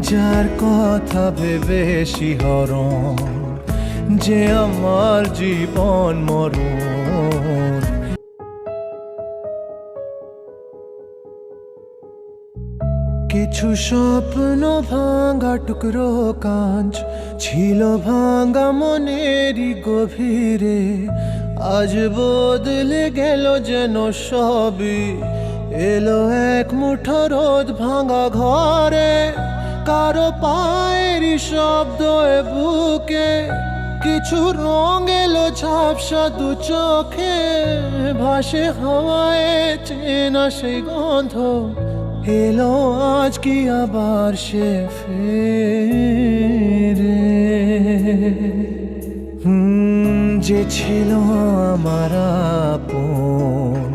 যার কথা ভেবে শিহরণ যে আমার জীবন মরণ। কিছু স্বপ্ন ভাঙা টুকরো কাঁচ ছিল ভাঙা মনেরই গভীরে। আজ বদলে গেল যেন সবই, এলো এক মুঠো রোদ ভাঙা ঘরে। কারও পায়েরই শব্দ বুকে, কিছু রং এলো ঝাপসা দু চোখে, ভাসে হাওয়ায় চেনা সেই গন্ধ, এলো আজ কি আবার সে ফেরে? যে ছিল আমার আপন,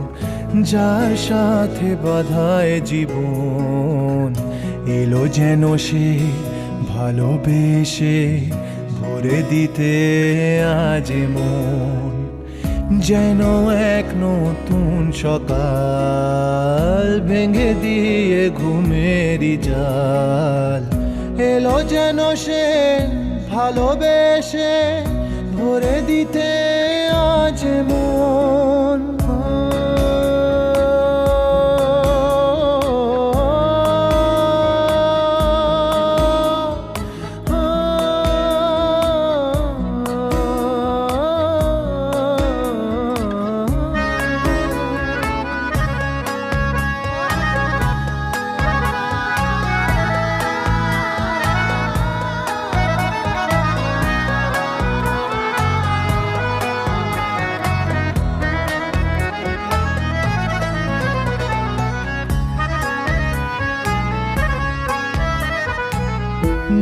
যার সাথে বাধায় জীবন এলো যেন সে ভালোবেসে ভরে দিতে আজ মন যেন এক নতুন সকাল ভেঙে দিয়ে ঘুমেরই জাল। এলো যেন সে ভালোবেসে ভরে দিতে আজ মন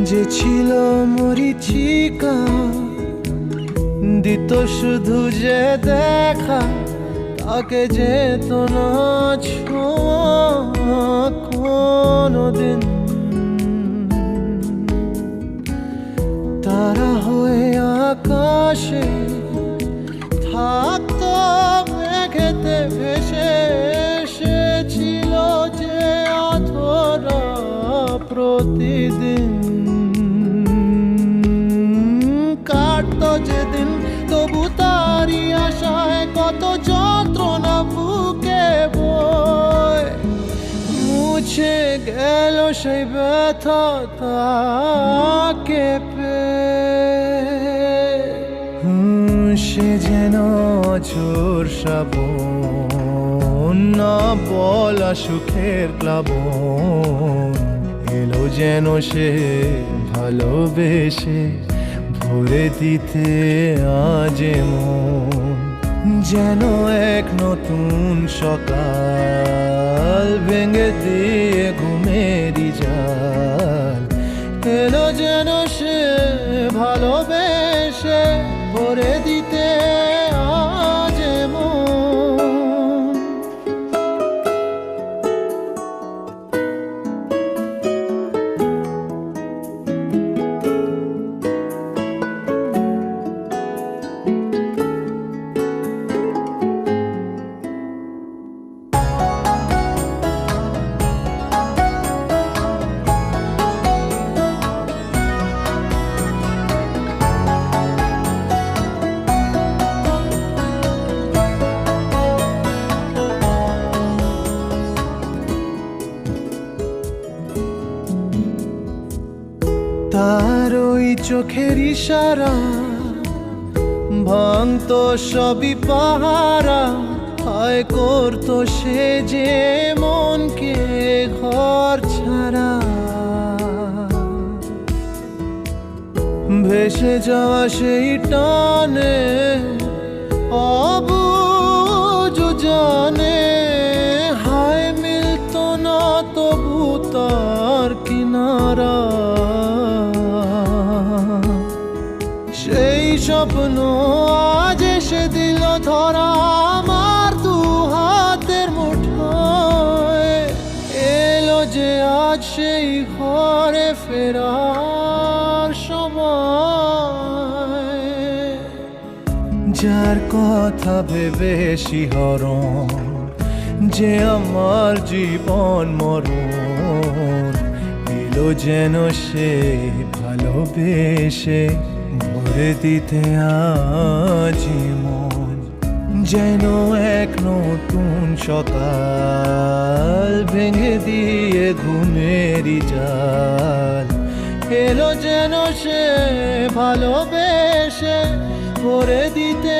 যে ছিল মরিচিকা, দিত শুধু যে দেখা, তাকে যেত না ছোঁয়া কোনোদিন। তারা হয়ে আকাশে থাকতো, মেঘেতে ভেসে এসেছিল যে অধরা প্রতিদিন। সেই ব্যথা হুম, সে যেন চোর শ্রাবণ না বলা সুখের প্লাবন। এলো যেন সে ভালোবেসে ভরে দিতে আজ যেন এক নতুন সকাল ভেঙে দিয়ে তার ওই চোখের ইশারা ভাঙতো সবই পাহারা হয় করতো সে যে মনকে ঘর ছাড়া। ভেসে যাওয়া সেই টানে অবুঝ জানে, হায় মিলতো না তবু তার কিনারা। স্বপ্ন আজ এসে দিল ধরা আমার দু হাতের মুঠোয় এলো যে আজ সেই ঘরে ফেরার সময়। যার কথা ভেবে শিহরণ যে আমার জীবন মরণ, এলো যেন সে ভালোবেসে ভরে দিতে আজি মন যেন এক নতুন সকাল ভেঙে দিয়ে ঘুমেরি জাল। এলো যেন সে ভালোবেসে ভরে দিতে